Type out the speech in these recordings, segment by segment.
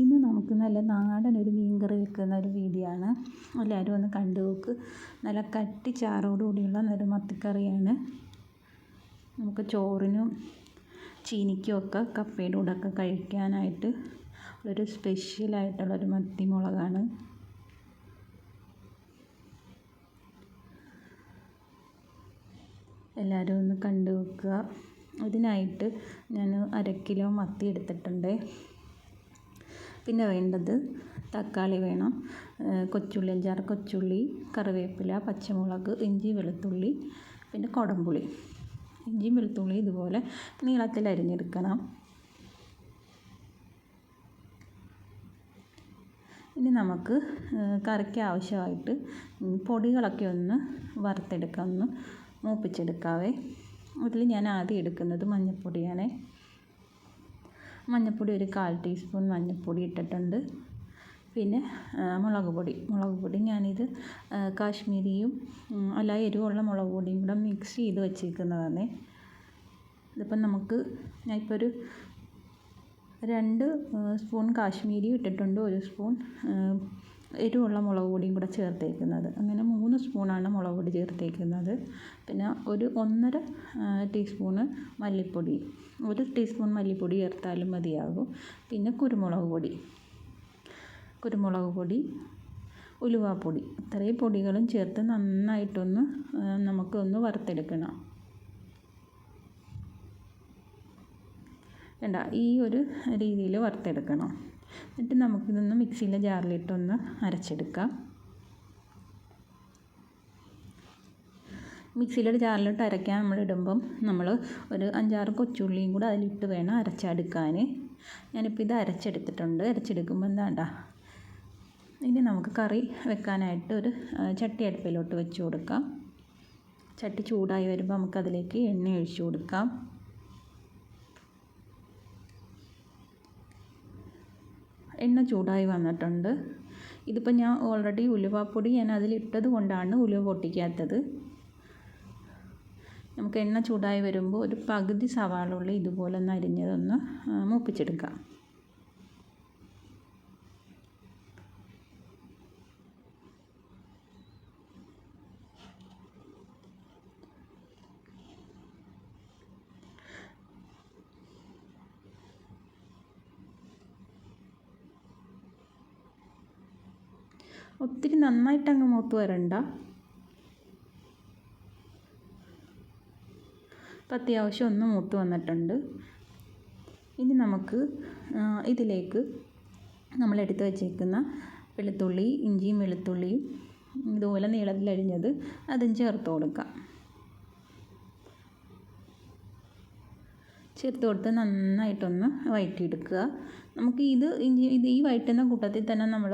ഇന്ന് നമുക്ക് നല്ല നാടൻ ഒരു മീൻ കറി വെക്കുന്ന ഒരു ആണ് എല്ലാവരും ഒന്ന് കണ്ടു നോക്ക്. നല്ല കട്ടി ചാറോട് കൂടിയുള്ള നല്ല മത്തിക്കറിയാണ്. നമുക്ക് ചോറിനും ചീനിക്കും ഒക്കെ കപ്പയുടെ ഒക്കെ കഴിക്കാനായിട്ട് ഒരു സ്പെഷ്യലായിട്ടുള്ളൊരു മത്തി മുളകാണ് എല്ലാവരും ഒന്ന് കണ്ടു നോക്കുക. ഇതിനായിട്ട് ഞാൻ അര കിലോ മത്തി എടുത്തിട്ടുണ്ട്. പിന്നെ വേണ്ടത് തക്കാളി വേണം കൊച്ചുള്ളി അഞ്ചാറ് കൊച്ചുള്ളി കറിവേപ്പില പച്ചമുളക് ഇഞ്ചി വെളുത്തുള്ളി പിന്നെ കുടംപുളി. ഇഞ്ചിയും വെളുത്തുള്ളി ഇതുപോലെ നീളത്തിൽ അരിഞ്ഞെടുക്കണം. ഇനി നമുക്ക് കറിക്ക് ആവശ്യമായിട്ട് പൊടികളൊക്കെ ഒന്ന് വറുത്തെടുക്കാം ഒന്ന് മൂപ്പിച്ചെടുക്കാവേ. അതിൽ ഞാൻ ആദ്യം എടുക്കുന്നത് മഞ്ഞൾപ്പൊടിയാണ്. മഞ്ഞൾപ്പൊടി ഒരു കാൽ ടീസ്പൂൺ മഞ്ഞൾപ്പൊടി ഇട്ടിട്ടുണ്ട്. പിന്നെ മുളക് പൊടി. മുളക് പൊടി ഞാനിത് കാശ്മീരിയും അല്ല എരിവുള്ള മുളക് പൊടിയും കൂടെ മിക്സ് ചെയ്ത് വെച്ചേക്കുന്നതാണ് ഇതിപ്പം നമുക്ക് ഞാൻ ഇപ്പോൾ ഒരു രണ്ട് സ്പൂൺ കാശ്മീരി ഇട്ടിട്ടുണ്ട് ഒരു സ്പൂൺ എരിവുള്ള മുളക് പൊടിയും കൂടെ ചേർത്തേക്കുന്നത്. അങ്ങനെ മൂന്ന് സ്പൂണാണ് മുളക് പൊടി ചേർത്തേക്കുന്നത്. പിന്നെ ഒരു ഒന്നര ടീസ്പൂണ് മല്ലിപ്പൊടി. ഒരു ടീസ്പൂൺ മല്ലിപ്പൊടി ചേർത്താലും മതിയാകും. പിന്നെ കുരുമുളക് പൊടി. കുരുമുളക് പൊടി ഉലുവാപ്പൊടി. ഇത്രയും പൊടികളും ചേർത്ത് നന്നായിട്ടൊന്ന് നമുക്കൊന്ന് വറുത്തെടുക്കണം. വേണ്ട ഈ ഒരു രീതിയിൽ വറുത്തെടുക്കണം. എന്നിട്ട് നമുക്കിതൊന്ന് മിക്സിയിലെ ജാറിലിട്ടൊന്ന് അരച്ചെടുക്കാം. മിക്സിയിലൊരു ജാറിലിട്ട് അരയ്ക്കാൻ നമ്മൾ ഇടുമ്പം നമ്മൾ ഒരു അഞ്ചാറ് കൊച്ചുള്ളിയും കൂടെ അതിലിട്ട് വേണം അരച്ചെടുക്കാൻ. ഞാനിപ്പോൾ ഇത് അരച്ചെടുത്തിട്ടുണ്ട്. അരച്ചെടുക്കുമ്പോൾ എന്താണ്ട ഇനി നമുക്ക് കറി വെക്കാനായിട്ട് ഒരു ചട്ടി അടുപ്പിലോട്ട് വെച്ച് കൊടുക്കാം. ചട്ടി ചൂടായി വരുമ്പോൾ നമുക്കതിലേക്ക് എണ്ണ ഒഴിച്ചു കൊടുക്കാം. എണ്ണ ചൂടായി വന്നിട്ടുണ്ട്. ഇതിപ്പോൾ ഞാൻ ഓൾറെഡി ഉലുവാപ്പൊടി ഞാൻ അതിലിട്ടത് കൊണ്ടാണ് ഉലുവ പൊട്ടിക്കാത്തത്. നമുക്ക് എണ്ണ ചൂടായി വരുമ്പോൾ ഒരു പകുതി സവാള ഉള്ളി ഇതുപോലെ ഒന്ന് അരിഞ്ഞതൊന്ന് മൂപ്പിച്ചെടുക്കാം. ഒത്തിരി നന്നായിട്ട് അങ്ങ് മൂത്ത് വരണ്ട. അപ്പം അത്യാവശ്യം ഒന്ന് മൂത്ത് വന്നിട്ടുണ്ട്. ഇനി നമുക്ക് ഇതിലേക്ക് നമ്മൾ എടുത്ത് വച്ചേക്കുന്ന വെളുത്തുള്ളി ഇഞ്ചിയും വെളുത്തുള്ളിയും ഇതുപോലെ നീളത്തിലരിഞ്ഞത് അതും ചേർത്ത് കൊടുക്കാം. ചേർത്ത് കൊടുത്ത് നന്നായിട്ടൊന്ന് വഴറ്റിയെടുക്കുക നമുക്ക് ഇത് ഇത് ഈ വഴറ്റുന്ന കൂട്ടത്തിൽ തന്നെ നമ്മൾ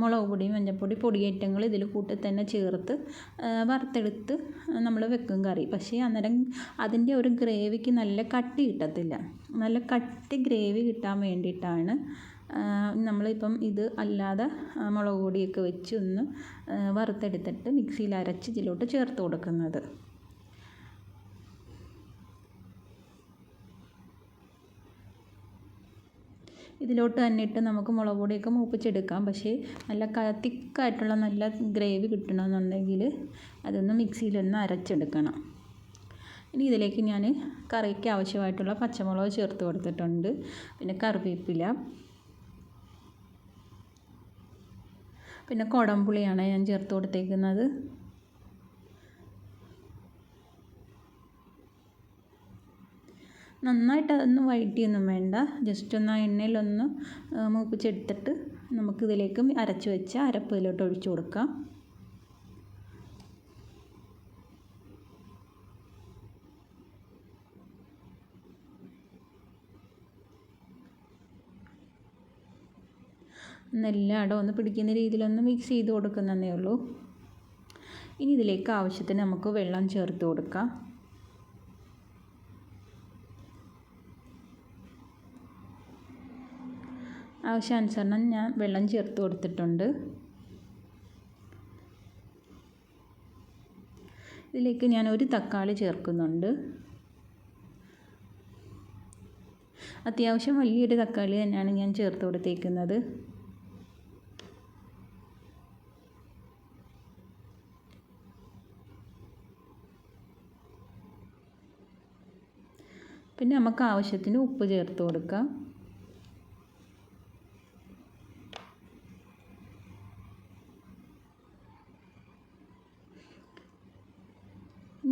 മുളക് പൊടി മഞ്ഞൾപ്പൊടി പൊടിയേറ്റങ്ങൾ ഇതിൽ കൂട്ടി തന്നെ ചേർത്ത് വറുത്തെടുത്ത് നമ്മൾ വെക്കും കറി. പക്ഷേ അന്നേരം അതിന്റെ ഒരു ഗ്രേവിക്ക് നല്ല കട്ടി കിട്ടത്തില്ല. നല്ല കട്ടി ഗ്രേവി കിട്ടാൻ വേണ്ടിയിട്ടാണ് നമ്മളിപ്പം ഇത് അല്ലാതെ മുളക് പൊടിയൊക്കെ വെച്ച് ഒന്ന് വറുത്തെടുത്തിട്ട് മിക്സിയിൽ അരച്ച് ഇതിലോട്ട് ചേർത്ത് കൊടുക്കുന്നത്. ഇതിലോട്ട് തന്നെ ഇട്ട് നമുക്ക് മുളക് പൊടിയൊക്കെ മൂപ്പിച്ചെടുക്കാം. പക്ഷേ നല്ല തിക്കായിട്ടുള്ള നല്ല ഗ്രേവി കിട്ടണമെന്നുണ്ടെങ്കിൽ അതൊന്ന് മിക്സിയിലൊന്ന് അരച്ചെടുക്കണം. ഇനി ഇതിലേക്ക് ഞാൻ കറിക്ക് ആവശ്യമായിട്ടുള്ള പച്ചമുളക് ചേർത്ത് കൊടുത്തിട്ടുണ്ട്. പിന്നെ കറിവേപ്പില. പിന്നെ കുടംപുളിയാണ് ഞാൻ ചേർത്ത് കൊടുത്തേക്കുന്നത്. നന്നായിട്ട് അതൊന്ന് വഴറ്റിയൊന്നും വേണ്ട. ജസ്റ്റ് ഒന്ന് ആ എണ്ണയിലൊന്ന് മൂപ്പിച്ചെടുത്തിട്ട് നമുക്ക് ഇതിലേക്ക് അരച്ച് വെച്ച അരപ്പ് ഇതിലോട്ട് ഒഴിച്ചു കൊടുക്കാം. നെല്ലാടോ ഒന്ന് പിടിക്കുന്ന രീതിയിലൊന്ന് മിക്സ് ചെയ്ത് കൊടുക്കുന്നതേ ഉള്ളൂ. ഇനി ഇതിലേക്ക് ആവശ്യത്തിന് നമുക്ക് വെള്ളം ചേർത്ത് കൊടുക്കാം. ആവശ്യാനുസരണം ഞാൻ വെള്ളം ചേർത്ത് കൊടുത്തിട്ടുണ്ട്. ഇതിലേക്ക് ഞാൻ ഒരു തക്കാളി ചേർക്കുന്നുണ്ട്. അത്യാവശ്യം വലിയൊരു തക്കാളി തന്നെയാണ് ഞാൻ ചേർത്ത് കൊടുത്തേക്കുന്നത്. പിന്നെ നമുക്ക് ആവശ്യത്തിന് ഉപ്പ് ചേർത്ത് കൊടുക്കാം.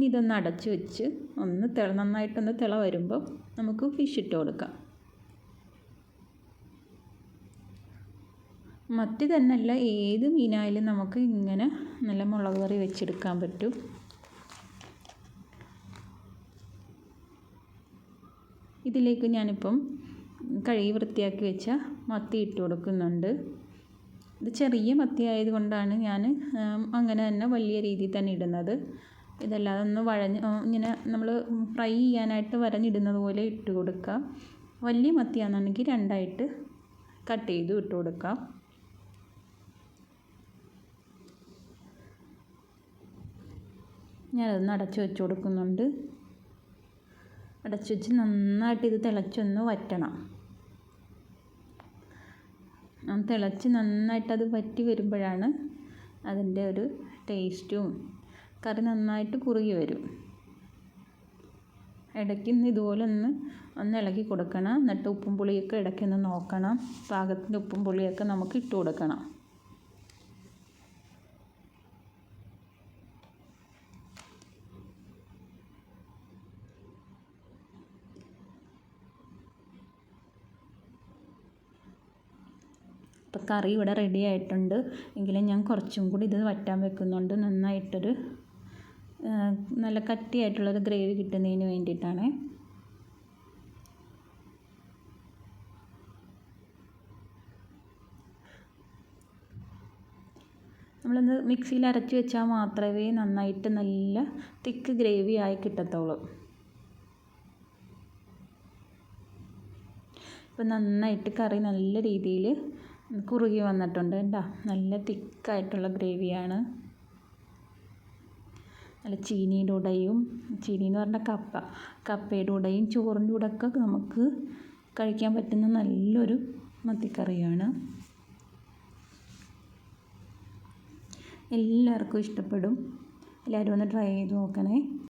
ഇനി ഇതൊന്ന് അടച്ച് വെച്ച് ഒന്ന് തിള നന്നായിട്ടൊന്ന് തിള വരുമ്പോൾ നമുക്ക് ഫിഷ് ഇട്ട് കൊടുക്കാം. മത്തി തന്നെയല്ല ഏത് മീനായാലും നമുക്ക് ഇങ്ങനെ നല്ല മുളക് കറി വെച്ചെടുക്കാൻ പറ്റും. ഇതിലേക്ക് ഞാനിപ്പം കഴുകി വൃത്തിയാക്കി വെച്ച മത്തി ഇട്ട് കൊടുക്കുന്നുണ്ട്. ഇത് ചെറിയ മത്തി ആയതുകൊണ്ടാണ് ഞാൻ അങ്ങനെ തന്നെ വലിയ രീതിയിൽ തന്നെ ഇടുന്നത്. ഇതല്ലാതെ ഒന്ന് വഴഞ്ഞ് ഇങ്ങനെ നമ്മൾ ഫ്രൈ ചെയ്യാനായിട്ട് വരഞ്ഞിടുന്നത് പോലെ ഇട്ട് കൊടുക്കുക. വലിയ മത്തിയാണെന്നുണ്ടെങ്കിൽ രണ്ടായിട്ട് കട്ട് ചെയ്ത് ഇട്ട് കൊടുക്കാം ഞാനതൊന്ന് അടച്ച് വെച്ച് കൊടുക്കുന്നുണ്ട്. അടച്ച് വെച്ച് നന്നായിട്ട് ഇത് തിളച്ചൊന്ന് വറ്റണം. തിളച്ച് നന്നായിട്ട് അത് വറ്റി വരുമ്പോഴാണ് അതിന്റെ ഒരു ടേസ്റ്റും കറി നന്നായിട്ട് കുറുകി വരും. ഇടയ്ക്ക് ഇതുപോലെ ഒന്ന് ഒന്ന് ഇളക്കി കൊടുക്കണം. എന്നിട്ട് ഉപ്പും പുളിയൊക്കെ ഇടയ്ക്ക് ഒന്ന് നോക്കണം. പാകത്തിന്റെ ഉപ്പും പുളിയൊക്കെ നമുക്ക് ഇട്ട് കൊടുക്കണം. അപ്പോൾ കറി ഇവിടെ റെഡി ആയിട്ടുണ്ട്. എങ്കിലും ഞാൻ കുറച്ചും കൂടി ഇത് വറ്റാൻ വെക്കുന്നുണ്ട്. നന്നായിട്ടൊരു നല്ല കട്ടിയായിട്ടുള്ളൊരു ഗ്രേവി കിട്ടുന്നതിന് വേണ്ടിയിട്ടാണ്. നമ്മളൊന്ന് മിക്സിയിൽ അരച്ച് വെച്ചാൽ മാത്രമേ നന്നായിട്ട് നല്ല തിക്ക് ഗ്രേവി ആയി കിട്ടത്തുള്ളൂ. ഇപ്പം നന്നായിട്ട് കറി നല്ല രീതിയിൽ കുറുകി വന്നിട്ടുണ്ട് കേട്ടോ. നല്ല തിക്കായിട്ടുള്ള ഗ്രേവിയാണ്. നല്ല ചീനിയുടെ ഉടയും ചീനി എന്ന് പറഞ്ഞാൽ കപ്പ കപ്പയുടെ ഉടയും ചോറിന്റെ കൂടെയൊക്കെ നമുക്ക് കഴിക്കാൻ പറ്റുന്ന നല്ലൊരു മത്തിക്കറിയാണ്. എല്ലാവർക്കും ഇഷ്ടപ്പെടും. എല്ലാവരും ഒന്ന് ട്രൈ ചെയ്ത് നോക്കണേ.